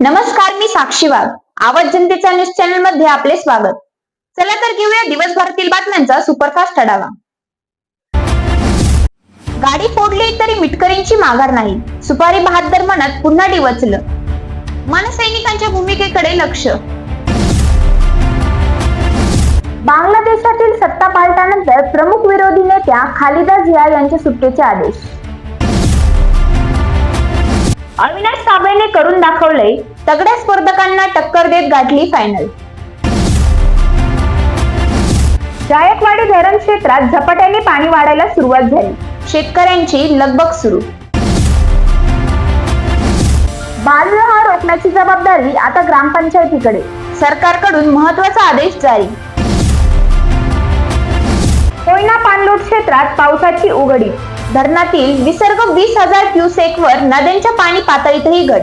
नमस्कार मी साक्षी वाघ. आवाज जनतेचा न्यूज चॅनलमध्ये आपले स्वागत. चला तर घेऊया दिवसभरातील बातम्यांचा सुपरफास्ट आढावा. गाडी फोडली तरी मिटकरींची माघार नाही. सुपारी बहादर म्हणत पुन्हा डिवचलं. मनसैनिकांच्या भूमिकेकडे लक्ष. बांगलादेशातील सत्ता पालटानंतर प्रमुख विरोधी नेत्या खालिदा झिया यांच्या सुटकेचे आदेश. अविनाश साबळेने करून दाखवले तगड्या स्पर्धकांना टक्कर देत गाठली फायनल जायकवाडी धरण क्षेत्रात झपाट्याने पाणी वाढायला सुरुवात झाली. शेतकऱ्यांची लगबग सुरू. बालविवाह रोखण्याची जबाबदारी आता ग्रामपंचायतीकडे. सरकारकडून महत्त्वाचा आदेश जारी. कोयना पाणलोट क्षेत्रात पावसाची उघडी. धरणातील विसर्ग वीस हजार क्युसेक वर नद्यांच्या पाणी पातळीतही घट.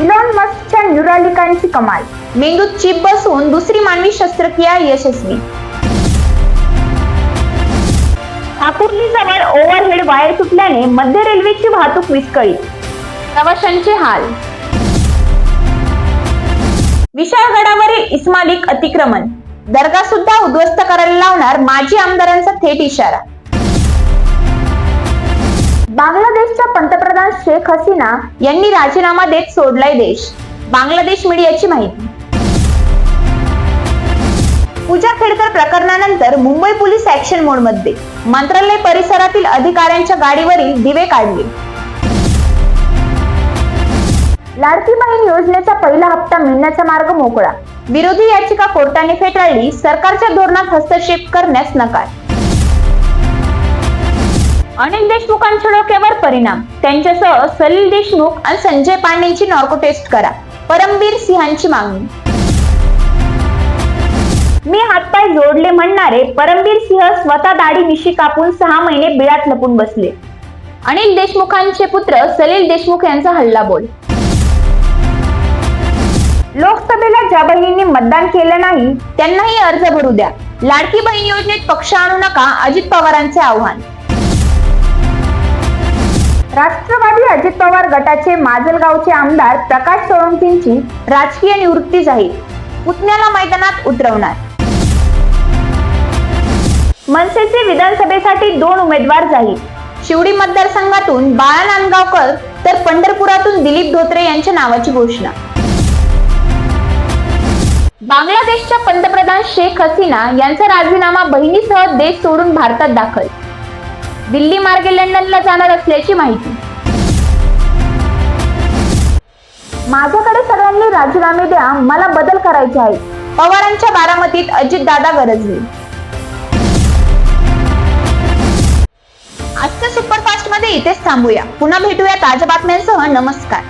इलॉन मस्कच्या न्यूरालिकांची कमाल. मेंदूत चिप बसून दुसरी मानवी शस्त्रक्रिया यशस्वी. ठाकुर्ली जवळ ओव्हरहेड वायर तुटल्याने मध्य रेल्वेची वाहतूक विस्कळीत. प्रवाशांचे हाल. विशाळगडावरील इस्मालिक अतिक्रमण. दर्गा सुद्धा उद्ध्वस्त करायला लावणार माजी आमदारांचा थेट इशारा. बांगलादेशच्या पंतप्रधान शेख हसीना यांनी राजीनामा देत सोडलाय देश. बांगलादेश मीडियाची माहिती. पूजा खेडकर प्रकरणानंतर मुंबई पोलीस ऍक्शन मोडमध्ये. मंत्रालय परिसरातील अधिकाऱ्यांच्या गाडीवरील दिवे काढले. लाडकी बहीण योजनेचा पहिला हप्ता मिळण्याचा मार्ग मोकळा. विरोधी याचिका कोर्टाने फेटाळली सरकारच्या धोरणात हस्तक्षेप करण्यास नकार. अनिल देशमुखांच्या डोक्यावर परिणाम. त्यांच्यासह सलील देशमुख आणि संजय पांडेंची नॉर्को टेस्ट करा. परमबीर सिंहांची मागणी. मी हातपाय जोडले म्हणणारे परमबीर सिंह स्वतः दाढी मिशी कापून सहा महिने बिळात लपून बसले. अनिल देशमुखांचे पुत्र सलील देशमुख यांचा हल्ला बोल. लोकसभेला ज्या बहिणींनी मतदान केलं नाही त्यांनाही अर्ज भरू द्या. लाडकी बहीण योजनेत पक्ष आणू नका अजित पवारांचे आव्हान. राष्ट्रवादी अजित पवार गटाचे माजलगावचे आमदार प्रकाश सोळंकींची राजकीय निवृत्ती जाहीर. पुतण्याला मैदानात उतरवणार. मनसेचे विधानसभेसाठी दोन उमेदवार जाहीर. शिवडी मतदारसंघातून बाळा नांदगावकर तर पंढरपुरातून दिलीप धोत्रे यांच्या नावाची घोषणा. बांगलादेशच्या पंतप्रधान शेख हसीना यांचा राजीनामा बहिणीसह देश सोडून भारतात दाखल. दिल्ली मार्गे लंडनला जाणार असल्याची माहिती. माझ्याकडे सगळ्यांनी राजीनामे द्या मला बदल करायचे आहे पवारांच्या बारामतीत अजित दादा गरजले. आजच्या सुपरफास्टमध्ये इथेच थांबूया. पुन्हा भेटूया ताज्या बातम्यांसह. नमस्कार.